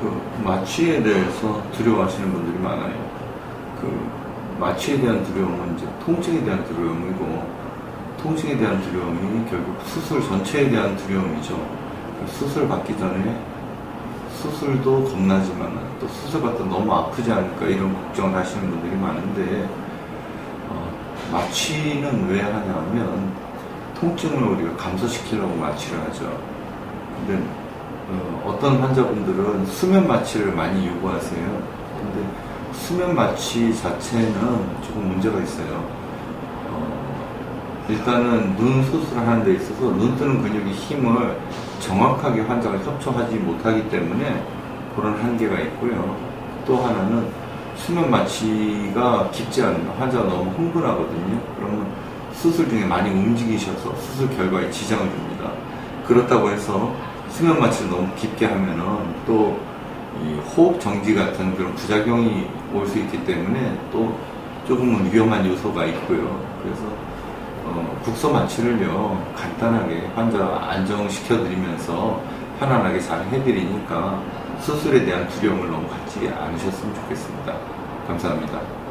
그 마취에 대해서 두려워하시는 분들이 많아요. 그 마취에 대한 두려움은 이제 통증에 대한 두려움이고 통증에 대한 두려움이 결국 수술 전체에 대한 두려움이죠. 그 수술 받기 전에 수술도 겁나지만 또 수술 받다 너무 아프지 않을까 이런 걱정을 하시는 분들이 많은데 어, 마취는 왜 하냐면 통증을 우리가 감소시키려고 마취를 하죠. 근데 어, 떤 환자분들은 수면 마취를 많이 요구하세요. 근데 수면 마취 자체는 조금 문제가 있어요. 어, 일단은 눈 수술하는 데 있어서 눈 뜨는 근육의 힘을 정확하게 환자가 협조하지 못하기 때문에 그런 한계가 있고요. 또 하나는 수면 마취가 깊지 않으면 환자가 너무 흥분하거든요. 그러면 수술 중에 많이 움직이셔서 수술 결과에 지장을 줍니다. 그렇다고 해서 수면 마취를 너무 깊게 하면은 또이 호흡 정지 같은 그런 부작용이 올 수 있기 때문에 또 조금은 위험한 요소가 있고요. 그래서 어, 국소 마취를요 간단하게 환자 안정시켜 드리면서 편안하게 잘 해드리니까 수술에 대한 두려움을 너무 갖지 않으셨으면 좋겠습니다. 감사합니다.